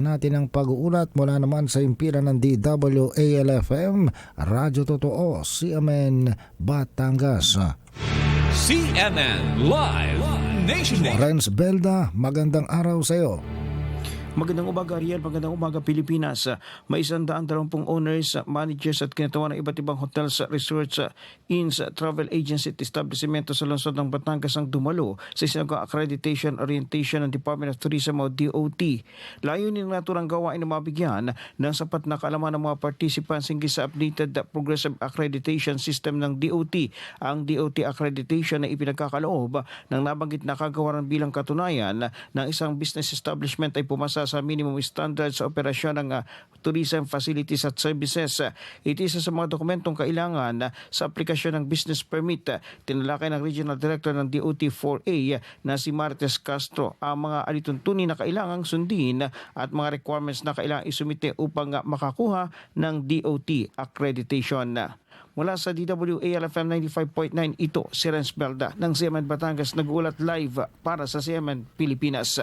natin ang pag-uulat mula naman sa impira ng DWALFM, Radyo Totoo, CMN, Batangas. CNN Live Nationwide. Renz Belda, magandang araw sa iyo. Magandang umaga Ariel, magandang umaga Pilipinas. May isang daan dalawampung owners, managers at kinatawan ng iba't ibang hotels, resorts, inns, travel agency at establishmento sa lungsod ng Batangas ang dumalo sa isang accreditation orientation ng Department of Tourism o DOT. Layunin ng naturang gawain na mabigyan ng sapat na kaalaman ng mga participants hinggil sa updated progressive accreditation system ng DOT. Ang DOT accreditation na ipinagkakaloob ng nabanggit na kagawaran bilang katunayan ng isang business establishment ay pumasa sa minimum standards sa operasyon ng ah, tourism facilities at services. Ito isa sa mga dokumentong kailangan sa aplikasyon ng business permit. Tinalakay ng Regional Director ng DOT-4A na si Martes Castro ang mga alituntunin na kailangang sundin at mga requirements na kailangang isumite upang ah, makakuha ng DOT accreditation. Mula sa DWALFM 95.9, ito si Renz Belda ng CMN Batangas nag-uulat live para sa CMN Pilipinas.